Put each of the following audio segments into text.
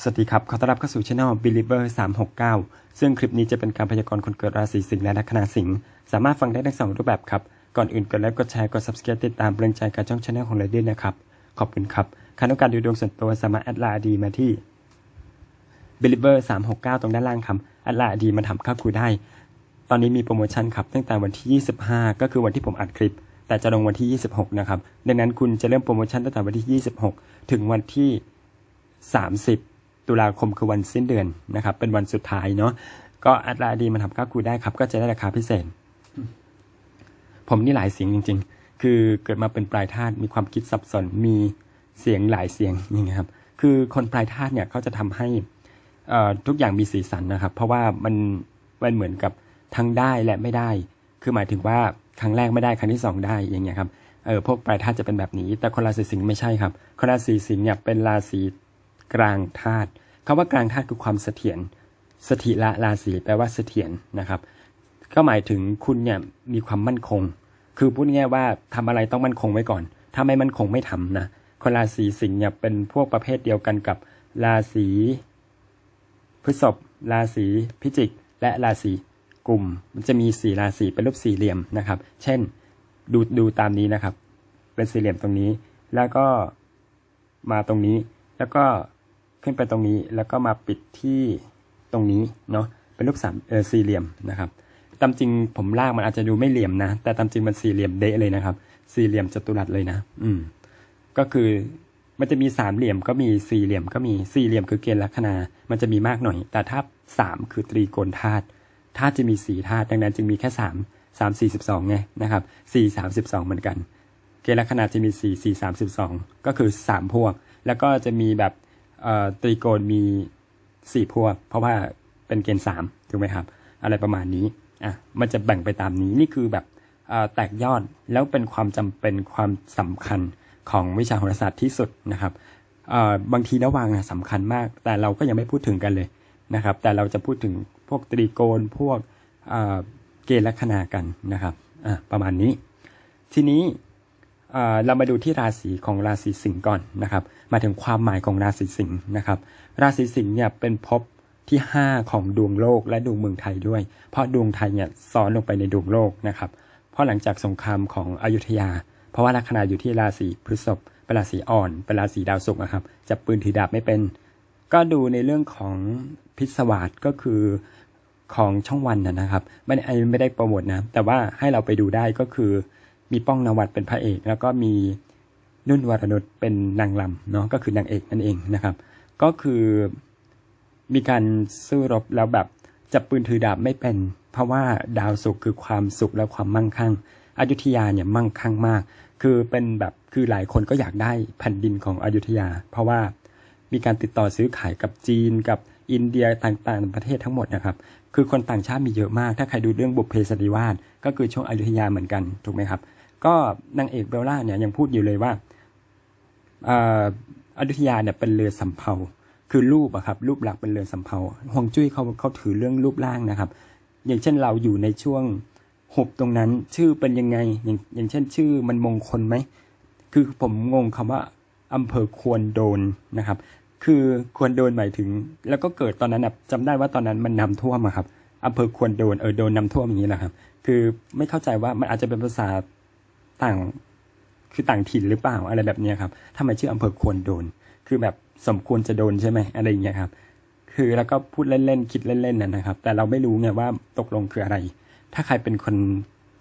สวัสดีครับ ขอต้อนรับเข้าสู่ช่อง Believer 369 ซึ่งคลิปนี้จะเป็นการพยากรณ์คนเกิดราศีสิงห์และลัคนาสิงห์ สามารถฟังได้ทั้งสองรูปแบบครับ ก่อนอื่นกดไลค์ กดแชร์ กด subscribe ติดตามเปลงใจการช่องช anel ของเราด้วยนะครับ ขอบคุณครับใครต้องการดูดวงส่วนตัวสามารถแอดไลน์ดีมาที่ Believer 369 ตรงด้านล่างครับ แอดไลน์ดีมาทำค่าคุยได้ ตอนนี้มีโปรโมชั่นครับ ตั้งแต่วันที่ 25 ก็คือวันที่ผมอัดคลิป แต่จะลงวันที่ 26 นะครับ ดังนั้นคุณจะเริ่มโปรโมชั่นตั้งแต่วันที่ 26 ถึงวันที่ 30 ตุลาคมคือวันสิ้นเดือนนะครับ เป็นวันสุดท้ายเนาะก็อดไลน์ดีมาทำค่าคุยได้ครับ ก็จะได้ราคาพิเศษ ผมนี่หลายเสียงจริง ๆ คือเกิดมาเป็นปลายธาตุมีความคิดสับสนมีเสียงหลายเสียงอย่างเงี้ยครับ คือคนปลายธาตุเนี่ยเขาจะทำให้ทุกอย่างมีสีสันนะครับ เพราะว่ามันมันเหมือนกับทั้งได้และไม่ได้ คือหมายถึงว่าครั้งแรกไม่ได้ครั้งที่สองได้อย่างเงี้ยครับเออพวกปลายธาตุจะเป็นแบบนี้ แต่คนราศีสิงห์ไม่ใช่ครับคนราศีสิงห์เนี่ยเป็นราศีกลางธาตุ คำว่ากลางธาตุคือความเสถียรสถิละราศีแปลว่าเสถียรนะครับ ก็หมายถึงคุณเนี่ยมีความมั่นคง คือพูดง่ายว่าทำอะไรต้องมั่นคงไว้ก่อน ถ้าไม่มั่นคงไม่ทำนะคนราศีสิงห์เนี่ยเป็นพวกประเภทเดียวกันกับราศีพฤษภราศีพิจิก และราศีกลุ่มมันจะมีสี่ราศีเป็นรูปสี่เหลี่ยมนะครับ เช่นดูดูตามนี้นะครับ เป็นสี่เหลี่ยมตรงนี้ แล้วก็มาตรงนี้ แล้วก็ ขึ้นไปตรงนี้แล้วก็มาปิดที่ตรงนี้เนาะเป็นรูปสามเออสี่เหลี่ยมนะครับตามจริงผมลากมันอาจจะดูไม่เหลี่ยมนะ แต่ตามจริงมันสี่เหลี่ยมเดะเลยนะครับ สี่เหลี่ยมจัตุรัสเลยนะ อืม ก็คือมันจะมีสามเหลี่ยมก็มีสี่เหลี่ยมก็มีสี่เหลี่ยมคือเกณฑ์ลัคนา มันจะมีมากหน่อย แต่ถ้าสามคือตรีโกณธาตุธาตุจะมีสี่ธาตุดังนั้นจึงมีแค่สามสามสี่สิบสองไงนะครับสี่สามสิบสองเหมือนกัน เกณฑ์ลัคนาจะมีสี่สี่สามสิบสองก็คือสามพวก แล้วก็จะมีแบบ ตรีโกณมีสี่พวก เพราะว่าเป็นเกณฑ์สามถูกไหมครับ อะไรประมาณนี้อะมันจะแบ่งไปตามนี้นี่คือแบบแตกยอดแล้วเป็นความจำเป็นความสำคัญของวิชาโหราศาสตร์ที่สุดนะครับบางทีระวางนะสำคัญมาก แต่เราก็ยังไม่พูดถึงกันเลยนะครับ แต่เราจะพูดถึงพวกตรีโกณพวกเกณฑ์ลัคนากันนะครับอะประมาณนี้ ทีนี้ เรามาดูที่ราศีของราศีสิงห์ก่อนนะครับ มาถึงความหมายของราศีสิงห์นะครับ ราศีสิงห์เนี่ยเป็นภพที่ 5 ของดวงโลกและดวงเมืองไทยด้วย เพราะดวงไทยเนี่ยซ้อนลงไปในดวงโลกนะครับ เพราะหลังจากสงครามของอยุธยา เพราะว่าลัคนาอยู่ที่ราศีพฤษภเป็นราศีอ่อนเป็นราศีดาวศุกร์นะครับจับปืนถือดาบไม่เป็น ก็ดูในเรื่องของพิศวาสก็คือของช่องวันนะครับ ไม่ได้ไอ้ไม่ได้โปรโมทนะ แต่ว่าให้เราไปดูได้ก็คือ มีป้องนวัดเป็นพระเอก แล้วก็มีนุ่นวรนุชเป็นนางลำเนาะก็คือนางเอกนั่นเองนะครับ ก็คือมีการสู้รบแล้วแบบจับปืนถือดาบไม่เป็น เพราะว่าดาวสุขคือความสุขและความมั่งคั่งอยุธยาเนี่ยมั่งคั่งมาก คือเป็นแบบคือหลายคนก็อยากได้แผ่นดินของอยุธยา เพราะว่ามีการติดต่อซื้อขายกับจีนกับอินเดียต่างๆประเทศทั้งหมดนะครับ คือคนต่างชาติมีเยอะมาก ถ้าใครดูเรื่องบุพเพสันนิวาสก็คือช่วงอยุธยาเหมือนกันถูกไหมครับ ก็นางเอกเบลล่าเนี่ยยังพูดอยู่เลยว่าอาอยุธยาเนี่ยเป็นเรือสำเภาคือรูปอะครับรูปหลักเป็นเรือสำเภาฮวงจุ้ยเขาเขาถือเรื่องรูปร่างนะครับ อย่างเช่นเราอยู่ในช่วงหบตรงนั้นชื่อเป็นยังไงอย่างอย่างเช่น ชื่อมันมงคลไหมคือผมงงคำว่าอำเภอควรโดนนะครับ คือควรโดนหมายถึง แล้วก็เกิดตอนนั้นนะจำได้ว่าตอนนั้นมันน้ำท่วมอะครับอำเภอควรโดนเออโดนน้ำท่วมอย่างนี้แหละครับ คือไม่เข้าใจว่ามันอาจจะเป็นภาษา ต่างคือต่างถิ่นหรือเปล่าอะไรแบบนี้ครับทำไมชื่ออำเภอควรโดน คือแบบสมควรจะโดนใช่ไหมอะไรอย่างเงี้ยครับ คือแล้วก็พูดเล่นๆคิดเล่นๆนะนะครับ แต่เราไม่รู้ไงว่าตกลงคืออะไร ถ้าใครเป็นคน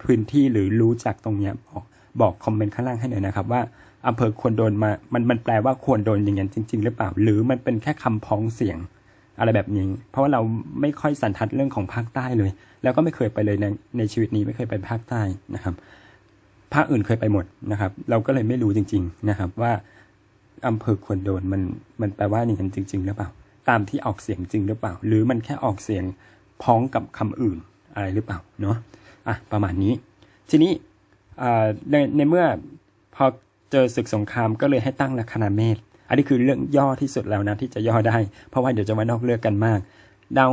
พื้นที่หรือรู้จักตรงเนี้ยบอกบอกคอมเมนต์ข้างล่างให้หน่อยนะครับว่าอำเภอควรโดนมา มันมันแปลว่าควรโดนอย่างนั้นจริง ๆ หรือเปล่า หรือมันเป็นแค่คำพ้องเสียงอะไรแบบนี้ เพราะว่าเราไม่ค่อยสันทัดเรื่องของภาคใต้เลย แล้วก็ไม่เคยไปเลยในในชีวิตนี้ไม่เคยไปภาคใต้นะครับ ภาคอื่นเคยไปหมดนะครับ เราก็เลยไม่รู้จริง ๆนะครับ ว่าอำเภอควรโดนมันมันแปลว่าอย่างนั้นจริง ๆ หรือเปล่า ตามที่ออกเสียงจริงหรือเปล่า หรือมันแค่ออกเสียงพ้องกับคำอื่นอะไรหรือเปล่าเนาะอะประมาณนี้ ทีนี้ในในเมื่อพอเจอศึกสงครามก็เลยให้ตั้งลัคนาเมษอันนี้คือเรื่องย่อที่สุดแล้วนะที่จะย่อได้ เพราะว่าเดี๋ยวจะมานอกเลือกกันมาก ดาว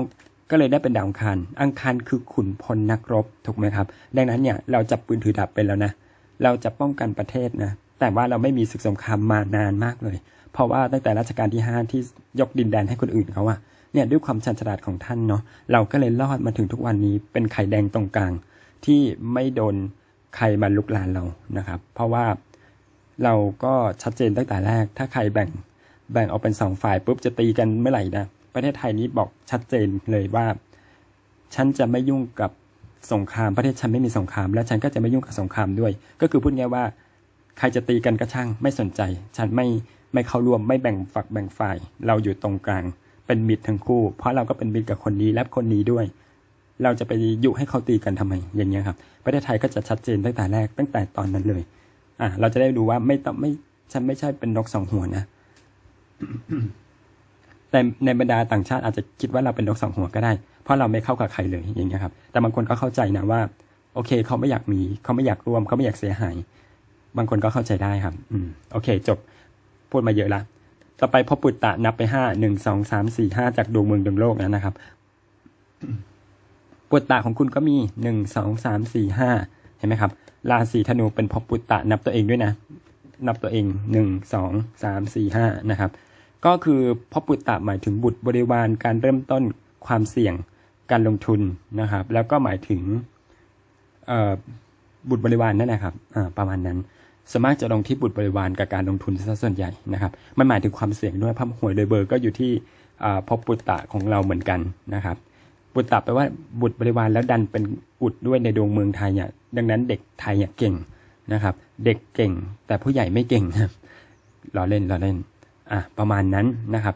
ก็เลยได้เป็นดาวอังคาร อังคารคือขุนพลนักรบถูกไหมครับ ดังนั้นเนี่ยเราจับปืนถือดาบเป็นแล้วนะ เราจะป้องกันประเทศนะ แต่ว่าเราไม่มีศึกสงครามมานานมากเลย เพราะว่าตั้งแต่รัชกาลที่ห้าที่ยกดินแดนให้คนอื่นเขาอะเนี่ยด้วยความชันฉลาดของท่านเนาะเราก็เลยรอดมาถึงทุกวันนี้เป็นไข่แดงตรงกลาง ที่ไม่โดนใครมาลุกลานเรานะครับ เพราะว่าเราก็ชัดเจนตั้งแต่แรก ถ้าใครแบ่งแบ่งออกเป็นสองฝ่ายปุ๊บจะตีกันเมื่อไหร่นะประเทศไทยนี้บอกชัดเจนเลยว่า ฉันจะไม่ยุ่งกับ สงครามประเทศฉันไม่มีสงคราม และฉันก็จะไม่ยุ่งกับสงครามด้วย ก็คือพูดง่ายว่า ใครจะตีกันก็ช่างไม่สนใจ ฉันไม่ไม่เข้าร่วมไม่แบ่งฝักแบ่งฝ่าย เราอยู่ตรงกลาง เป็นมิตรทั้งคู่ เพราะเราก็เป็นมิตรกับคนนี้และคนนี้ด้วย เราจะไปยุให้เขาตีกันทำไมอย่างเงี้ยครับ ประเทศไทยก็จะชัดเจนตั้งแต่แรกตั้งแต่ตอนนั้นเลยอะเราจะได้ดูว่าไม่ต้องไม่ฉันไม่ใช่เป็นนกสองหัวนะแต่ในบรรดาต่างชาติอาจจะคิดว่าเราเป็นนกสองหัวก็ได้ เพราะเราไม่เข้ากับใครเลยอย่างเงี้ยครับ แต่บางคนก็เข้าใจนะว่า โอเค เขาไม่อยากมีเขาไม่อยากร่วมเขาไม่อยากเสียหาย บางคนก็เข้าใจได้ครับ อืมโอเค จบพูดมาเยอะละต่อไปพอปุตตะนับไปห้าหนึ่งสองสามสี่ห้าจากดวงเมืองดวงโลกแล้วนะครับปุตตะของคุณก็มีหนึ่งสองสามสี่ห้าเห็นไหมครับราศีธนูเป็นพอปุตตะนับตัวเองด้วยนะ นับตัวเองหนึ่งสองสามสี่ห้านะครับ ก็คือพอปุตตะหมายถึงบุตรบริวารการเริ่มต้น ความเสี่ยงการลงทุนนะครับ แล้วก็หมายถึงบุตรบริวารนั่นแหละครับประมาณนั้นสวนมากจะลงที่บุตรบริวารกับการลงทุนซะส่วนใหญ่นะครับ มันหมายถึงความเสี่ยงด้วยพราะหวยโดยเบอร์ก็อยู่ที่พอปุตตะของเราเหมือนกันนะครับปุตตะแปลว่าบุตรบริวารแล้วดันเป็นอุดด้วยในดวงเมืองไทยเนี่ยดังนั้นเด็กไทยเนี่ยเก่งนะครับ เด็กเก่งแต่ผู้ใหญ่ไม่เก่งครับล้อเล่นล้อเล่นอะประมาณนั้นนะครับ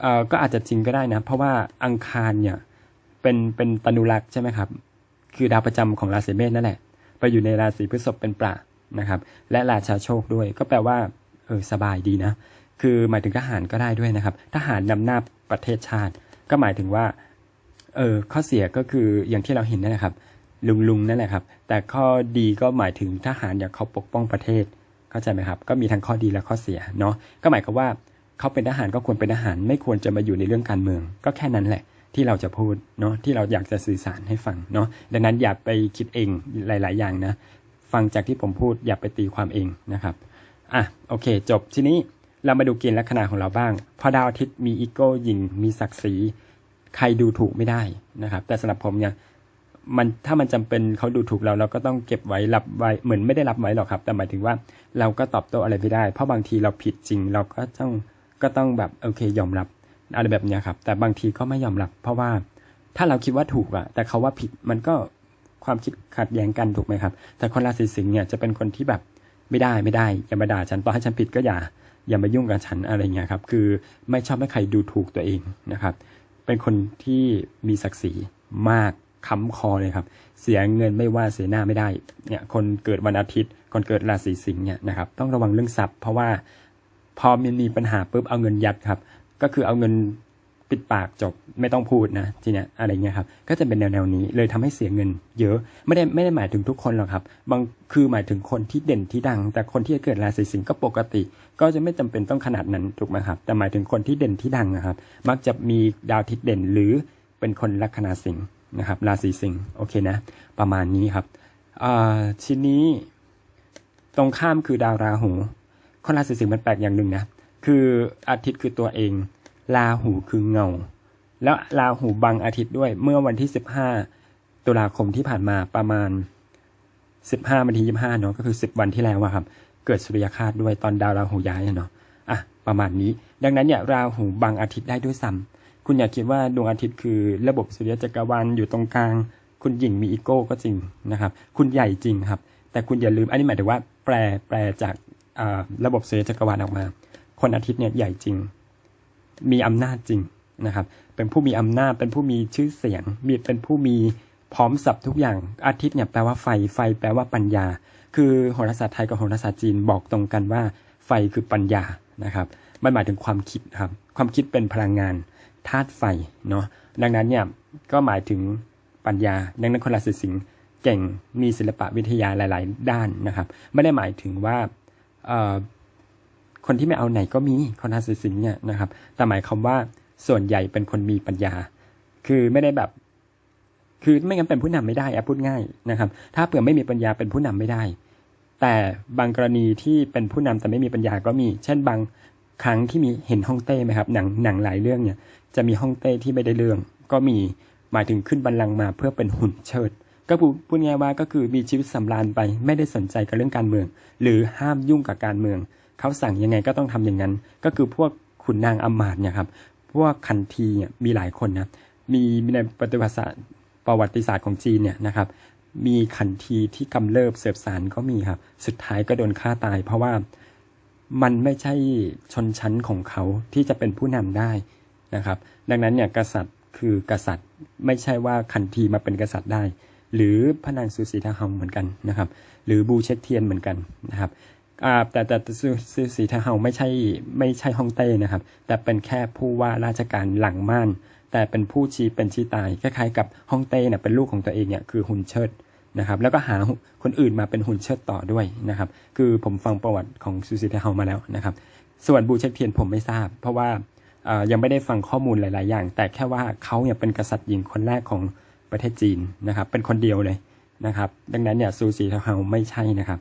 เอ่อก็อาจจะจริงก็ได้นะ เพราะว่าอังคารเนี่ยเป็นเป็นตนุรักษ์ใช่ไหมครับ คือดาวประจำของราศีเมษนั่นแหละ ไปอยู่ในราศีพฤษภเป็นปลานะครับ และราชาโชคด้วย ก็แปลว่าเออสบายดีนะ คือหมายถึงทหารก็ได้ด้วยนะครับ ทหารนำหน้าประเทศชาติ ก็หมายถึงว่าเออข้อเสียก็คืออย่างที่เราเห็นนั่นแหละครับ ลุงลุงนั่นแหละครับ แต่ข้อดีก็หมายถึงทหารอยากเขาปกป้องประเทศ เข้าใจไหมครับ ก็มีทั้งข้อดีและข้อเสียเนาะ ก็หมายความว่า เขาเป็นทหารก็ควรเป็นทหารไม่ควรจะมาอยู่ในเรื่องการเมือง ก็แค่นั้นแหละที่เราจะพูดเนาะที่เราอยากจะสื่อสารให้ฟังเนาะดังนั้นอย่าไปคิดเองหลาย ๆ อย่างนะ ฟังจากที่ผมพูดอย่าไปตีความเองนะครับอะโอเค จบทีนี้เรามาดูเกณฑ์ลัคนาของเราบ้าง พอดาวอาทิตย์มีอีโก้ยิงมีศักดิ์ศรีใครดูถูกไม่ได้นะครับ แต่สำหรับผมเนี่ยมันถ้ามันจำเป็นเขาดูถูกเราเราก็ต้องเก็บไว้รับไว้เหมือนไม่ได้รับไว้หรอกครับ แต่หมายถึงว่าเราก็ตอบโต้อะไรไม่ได้ เพราะบางทีเราผิดจริงเราก็ต้อง ก็ต้องแบบโอเคยอมรับอะไรแบบนี้ครับ แต่บางทีก็ไม่ยอมรับ เพราะว่าถ้าเราคิดว่าถูกอะแต่เขาว่าผิดมันก็ความคิดขัดแย้งกันถูกไหมครับ แต่คนราศีสิงห์เนี่ยจะเป็นคนที่แบบไม่ได้ไม่ได้อย่ามาด่าฉันต่อให้ฉันผิดก็อย่าอย่ามายุ่งกับฉันอะไรเงี้ยครับ คือไม่ชอบให้ใครดูถูกตัวเองนะครับ เป็นคนที่มีศักดิ์ศรีมากค้ำคอเลยครับ เสียเงินไม่ว่าเสียหน้าไม่ได้เนี่ยคนเกิดวันอาทิตย์ คนเกิดราศีสิงห์เนี่ยนะครับต้องระวังเรื่องทรัพย์เพราะว่า พอมันมีปัญหาปุ๊บเอาเงินยัดครับ ก็คือเอาเงินปิดปากจบไม่ต้องพูดนะทีเนี้ยอะไรเงี้ยครับก็จะเป็นแนวแนวนี้เลยทำให้เสียเงิน เยอะไม่ได้ไม่ได้หมายถึงทุกคนหรอกครับ บางคือหมายถึงคนที่เด่นที่ดัง แต่คนที่เกิดราศีสิงห์ก็ปกติ ก็จะไม่จำเป็นต้องขนาดนั้นถูกไหมครับ แต่หมายถึงคนที่เด่นที่ดังนะครับ มักจะมีดาวอาทิตย์เด่นหรือเป็นคนลัคนาสิงห์นะครับ ราศีสิงห์โอเคนะ ประมาณนี้ครับอ่าทีนี้ ตรงข้ามคือดาวราหู คนราศีสิงห์มันแปลกอย่างหนึ่งนะ คืออาทิตย์คือตัวเองราหูคือเงา แล้วราหูบังอาทิตย์ด้วยเมื่อวันที่สิบห้าตุลาคมที่ผ่านมาประมาณสิบห้าวันที่ยี่ห้าเนาะก็คือสิบวันที่แล้วอะครับ เกิดสุริยคาสด้วยตอนดาวราหูย้ายเนาะอะประมาณนี้ ดังนั้นเนี่ยราหูบังอาทิตย์ได้ด้วยซ้ำคุณอย่าคิดว่าดวงอาทิตย์คือระบบสุริยจักรวาลอยู่ตรงกลาง คุณหญิงมีอีโก้ก็จริงนะครับ คุณใหญ่จริงครับ แต่คุณอย่าลืมอันนี้หมายถึงว่าแปลแปลจาก ระบบสุริยจักรวาลออกมา คนอาทิตย์เนี่ยใหญ่จริง มีอำนาจจริงนะครับ เป็นผู้มีอำนาจ เป็นผู้มีชื่อเสียง มีเป็นผู้มีพร้อมสับทุกอย่าง อาทิตย์เนี่ยแปลว่าไฟ ไฟแปลว่าปัญญา คือโหราศาสตร์ไทยกับโหราศาสตร์จีนบอกตรงกันว่า ไฟคือปัญญานะครับ มันหมายถึงความคิดครับ ความคิดเป็นพลังงานธาตุไฟเนาะ ดังนั้นเนี่ยก็หมายถึงปัญญา ดังนั้นคนราศีสิงห์เก่ง มีศิลปะวิทยาหลาย ๆ ด้านนะครับ ไม่ได้หมายถึงว่า คนที่ไม่เอาไหนก็มีคนราศีสิงห์เนี่ยนะครับ แต่หมายความว่าส่วนใหญ่เป็นคนมีปัญญา คือไม่ได้แบบ คือไม่งั้นเป็นผู้นำไม่ได้อะพูดง่ายนะครับ ถ้าเผื่อไม่มีปัญญาเป็นผู้นำไม่ได้ แต่บางกรณีที่เป็นผู้นำแต่ไม่มีปัญญาก็มี เช่นบางครั้งที่มีเห็นฮ่องเต้ไหมครับ หนังหนังหลายเรื่องเนี่ย จะมีฮ่องเต้ที่ไม่ได้เรื่อง ก็มีหมายถึงขึ้นบัลลังก์มาเพื่อเป็นหุ่นเชิด ก็พูดพูดง่ายว่าก็คือมีชีวิตสำราญไป ไม่ได้สนใจกับเรื่องการเมือง หรือห้ามยุ่งกับการเมือง เขาสั่งยังไงก็ต้องทำอย่างนั้น ก็คือพวกขุนนางอำมาตย์เนี่ยครับพวกคันทีเนี่ยมีหลายคนนะมีมีในประวัติศาสตร์ประวัติศาสตร์ของจีนเนี่ยนะครับ มีขันทีที่กำเริบเสบสารก็มีครับ สุดท้ายก็โดนฆ่าตาย เพราะว่ามันไม่ใช่ชนชั้นของเขาที่จะเป็นผู้นำได้นะครับ ดังนั้นเนี่ยกษัตริย์คือกษัตริย์ไม่ใช่ว่าขันทีมาเป็นกษัตริย์ได้ หรือพระนางซูสีทาเฮาเหมือนกันนะครับ หรือบูเช็คเทียนเหมือนกันนะครับแต่แต่ซูซูสีทาเฮาไม่ใช่ไม่ใช่ฮ่องเต้นะครับ แต่เป็นแค่ผู้ว่าราชการหลังม่าน แต่เป็นผู้ชี้เป็นชี้ตายคล้ายๆกับฮ่องเต้เนี่ยเป็นลูกของตัวเองเนี่ยคือหุนเชิดนะครับ แล้วก็หาคนอื่นมาเป็นหุนเชิดต่อด้วยนะครับ คือผมฟังประวัติของซูซิเทเฮามาแล้วนะครับ ส่วนบูเช็คเทียนผมไม่ทราบ เพราะว่ายังไม่ได้ฟังข้อมูลหลาย ๆ อย่าง แต่แค่ว่าเขาเนี่ยเป็นกษัตริย์หญิงคนแรกของ ประเทศจีนนะครับ เป็นคนเดียวเลยนะครับ ดังนั้นเนี่ยซูซิเทเฮาไม่ใช่นะครับ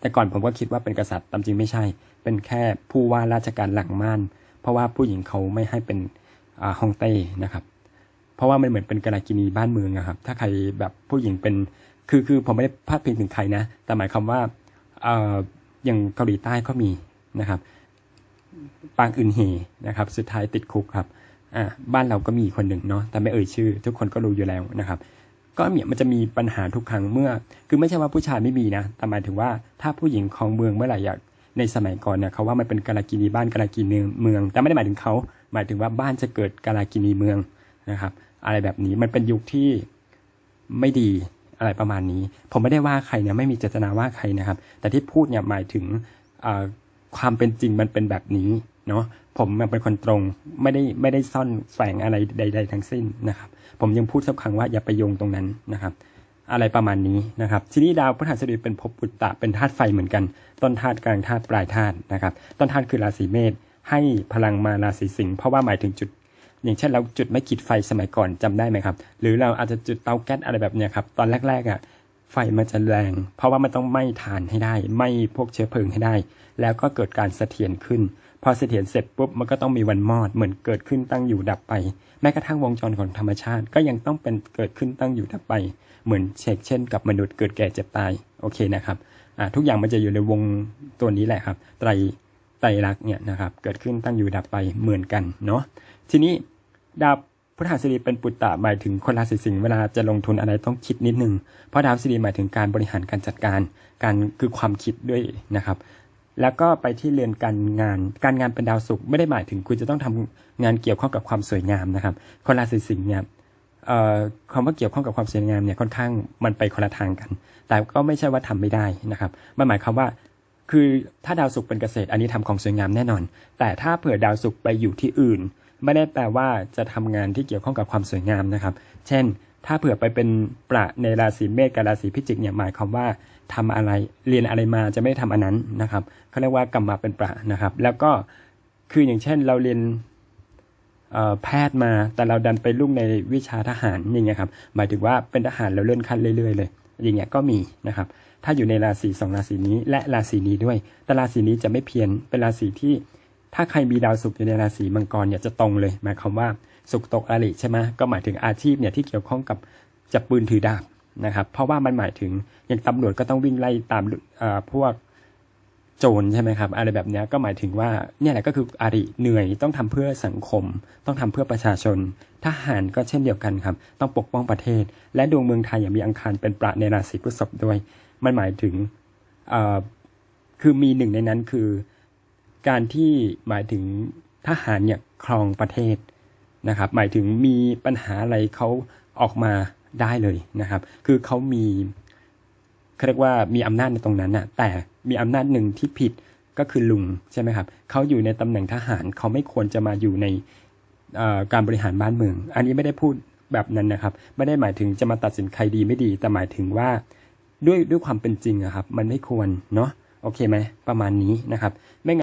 แต่ก่อนผมก็คิดว่าเป็นกษัตริย์ตามจริงไม่ใช่ เป็นแค่ผู้ว่าราชการหลังม่าน เพราะว่าผู้หญิงเขาไม่ให้เป็นฮ่องเต้นะครับ เพราะว่ามันเหมือนเป็นกาลากินีบ้านเมืองอะครับ ถ้าใครแบบผู้หญิงเป็นคือคือผมไม่ได้พาดพิงถึงใครนะ แต่หมายความว่าเอ่ออย่างเกาหลีใต้ก็มีนะครับ ปางอึนเฮนะครับ สุดท้ายติดคุกครับ อ่าบ้านเราก็มีคนหนึ่งเนาะแต่ไม่เอ่ยชื่อ ทุกคนก็รู้อยู่แล้วนะครับ ก็เนี่ยมันจะมีปัญหาทุกครั้งเมื่อ คือไม่ใช่ว่าผู้ชายไม่มีนะแต่หมายถึงว่าถ้าผู้หญิงครองเมืองเมื่อไหร่อยากในสมัยก่อนเนี่ยเขาว่ามันเป็นกาลากินีบ้านกาลากินีเมือง แต่ไม่ได้หมายถึงเขาหมายถึงว่าบ้านจะเกิดกาลากินีเมืองนะครับ อะไรแบบนี้มันเป็นยุคที่ไม่ดีอะไรประมาณนี้ ผมไม่ได้ว่าใครเนี่ยไม่มีเจตนาว่าใครนะครับ แต่ที่พูดเนี่ยหมายถึงความเป็นจริงมันเป็นแบบนี้ เนาะผมเป็นคนตรงไม่ได้ไม่ได้ซ่อนแฝงอะไรใด ๆ ทั้งสิ้นนะครับ ผมยังพูดสักครั้งว่าอย่าไปโยงตรงนั้นนะครับ อะไรประมาณนี้นะครับ ทีนี้ดาวพฤหัสบดีเป็นภพปุตตะเป็นธาตุไฟเหมือนกัน ต้นธาตุกลางธาตุปลายธาตุนะครับ ต้นธาตุคือราศีเมษให้พลังมาราศีสิงห์เพราะว่าหมายถึงจุด อย่างเช่นเราจุดไม่ขีดไฟสมัยก่อนจำได้ไหมครับ หรือเราอาจจะจุดเตาแก๊สอะไรแบบเนี้ยครับตอนแรกๆอะไฟมันจะแรง เพราะว่ามันต้องไหม้ฐานให้ได้ไหม้พวกเชื้อเพลิงให้ได้ แล้วก็เกิดการเสถียรขึ้น พอเสถียรเสร็จปุ๊บมันก็ต้องมีวันมอดเหมือนเกิดขึ้นตั้งอยู่ดับไป แม้กระทั่งวงจรของธรรมชาติก็ยังต้องเป็นเกิดขึ้นตั้งอยู่ดับไป เหมือนเชกเช่น กับมนุษย์เกิดแก่เจ็บตายโอเคนะครับทุกอย่างมันจะอยู่ในวงตัวนี้แหละครับ ไตรไตรลักษณ์เนี่ยนะครับเกิดขึ้นตั้งอยู่ดับไปเหมือนกันเนาะทีนี้ดาวพฤหัสบดีเป็นปุตตะหมายถึงคนราศีสิงห์เวลาจะลงทุนอะไรต้องคิดนิดนึง เพราะดาวพฤหัสบดีหมายถึงการบริหารการจัดการ การคือความคิดด้วยนะครับ แล้วก็ไปที่เรือนการงาน การงานเป็นดาวศุกร์ไม่ได้หมายถึงคุณจะต้องทำงานเกี่ยวข้องกับความสวยงามนะครับ คนราศีสิงห์เนี่ยคำว่าเกี่ยวข้องกับความสวยงามเนี่ยค่อนข้างมันไปคนละทางกัน แต่ก็ไม่ใช่ว่าทำไม่ได้นะครับมันหมายความว่าคือถ้าดาวศุกร์เป็นเกษตรอันนี้ทำของสวยงามแน่นอน แต่ถ้าเผื่อดาวศุกร์ไปอยู่ที่อื่น ไม่ได้แปลว่าจะทำงานที่เกี่ยวข้องกับความสวยงามนะครับ เช่น ถ้าเผื่อไปเป็นประในราศีเมษกับราศีพิจิกเนี่ยหมายความว่าทำอะไรเรียนอะไรมาจะไม่ได้ทำอันนั้นนะครับเขาเรียกว่ากรรมมาเป็นประนะครับ แล้วก็คืออย่างเช่นเราเรียนแพทย์มาแต่เราดันไปลุ่งในวิชาทหารอย่างเงี้ยครับหมายถึงว่าเป็นทหารแล้วเลื่อนขั้นเรื่อยๆเลยอย่างเงี้ยก็มีนะครับ ถ้าอยู่ในราศีสองราศีนี้และราศีนี้ด้วย แต่ราศีนี้จะไม่เพี้ยนเป็นราศีที่ถ้าใครมีดาวศุกร์อยู่ในราศีมังกรเนี่ยจะตรงเลย หมายความว่า ศุกตกอริใช่ไหมก็หมายถึงอาชีพเนี่ยที่เกี่ยวข้องกับจับปืนถือดาบนะครับ เพราะว่ามันหมายถึงอย่างตำรวจก็ต้องวิ่งไล่ตามพวกโจรใช่ไหมครับอะไรแบบนี้ก็หมายถึงว่าเนี่ยแหละก็คืออาริเหนื่อยต้องทำเพื่อสังคม ต้องทำเพื่อประชาชน ทหารก็เช่นเดียวกันครับ ต้องปกป้องประเทศ และดวงเมืองไทยอย่างมีอังคารเป็นประในราศีพฤษภด้วย มันหมายถึงคือมีหนึ่งในนั้นคือ การที่หมายถึงทหารเนี่ยครองประเทศ นะครับ หมายถึงมีปัญหาอะไรเขาออกมาได้เลยนะครับ คือเขามีเขาเรียกว่ามีอำนาจในตรงนั้นน่ะแต่มีอำนาจหนึ่งที่ผิดก็คือลุงใช่ไหมครับเขาอยู่ในตำแหน่งทหารเขาไม่ควรจะมาอยู่ในการบริหารบ้านเมือง อันนี้ไม่ได้พูดแบบนั้นนะครับ ไม่ได้หมายถึงจะมาตัดสินใครดีไม่ดี แต่หมายถึงว่าด้วยด้วยความเป็นจริงอะครับ มันไม่ควรเนาะโอเคไหมประมาณนี้นะครับไม่